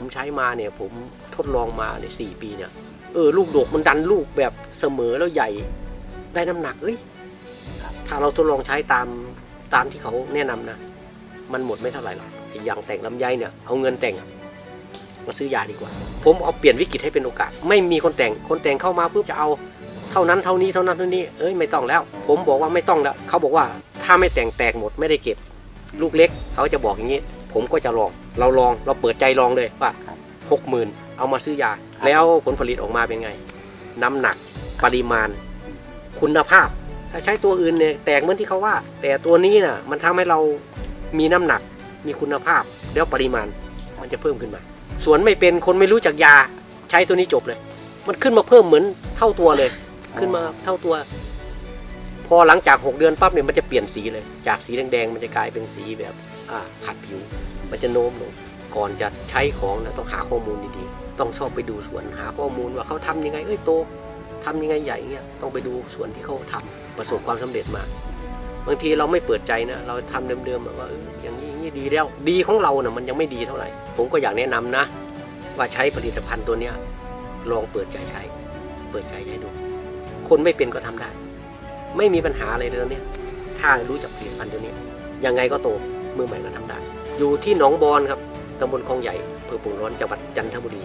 มใช้มาเนี่ย ผมทดลองมาในสี่ปีเนี่ยเออลูกดกมันดันลูกแบบเสมอแล้วใหญ่ได้น้ำหนักเอ้ยถ้าเราทดลองใช้ตามตามที่เขาแนะนำนะ มันหมดไม่เท่าไหร่หรอกอย่างแต่งลำไยเนี่ยเอาเงินแต่งมาซื้อยาดีกว่า ผมเอาเปลี่ยนวิกฤตให้เป็นโอกาส ไม่มีคนแต่งคนแต่งเข้ามาปุ๊บจะเอาเท่านั้นเท่านี้เท่านั้นเท่านี้เอ้ยไม่ต้องแล้ว ผมบอกว่าไม่ต้องแล้วเขาบอกว่าถ้าไม่แต่งแตกหมดไม่ได้เก็บ ลูกเล็กเขาจะบอกอย่างนี้ ผมก็จะลอง เราลองเราเปิดใจลองเลยว่าครับหกหมื่นเอามาซื้อยา แล้วผลผลิตออกมาเป็นไง น้ำหนักปริมาณ คุณภาพ ถ้าใช้ตัวอื่นเนี่ยแตกเหมือนที่เขาว่า แต่ตัวนี้น่ะมันทำให้เรามีน้ำหนักมีคุณภาพแล้วปริมาณมันจะเพิ่มขึ้นมาส่วนไม่เป็นคนไม่รู้จักยาใช้ตัวนี้จบเลย มันขึ้นมาเพิ่มเหมือนเท่าตัวเลย ขึ้นมาเท่าตัว พอหลังจากหกเดือนปั๊บเนี่ยมันจะเปลี่ยนสีเลย จากสีแดงๆมันจะกลายเป็นสีแบบอ่าขัดผิว มันจะโน้มลงก่อนจะใช้ของนะต้องหาข้อมูลดีๆ ต้องชอบไปดูสวนหาข้อมูลว่าเขาทำยังไงเอ้ยโตทำยังไงใหญ่เงี้ยต้องไปดูสวนที่เขาทำประสบความสำเร็จมาบางทีเราไม่เปิดใจนะเราทำเดิมๆแบบว่าอย่างนี้อย่างนี้ดีแล้ว ดีของเราเนะ่ะมันยังไม่ดีเท่าไหร่ ผมก็อยากแนะนำนะ ว่าใช้ผลิตภัณฑ์ตัวเนี้ยลองเปิดใจใช้ เปิดใจใช้ดู คนไม่เป็นก็ทำได้ ไม่มีปัญหาอะไรเลยเนี้ยถ้ารู้จักผลิตภัณฑ์ตัวนี้ ยังไงก็โตมือใหม่ก็ทำได้ อยู่ที่หนองบอนครับตำบลคลองใหญ่อำเภอปุ่งร้อนจังหวัดจันทบุรี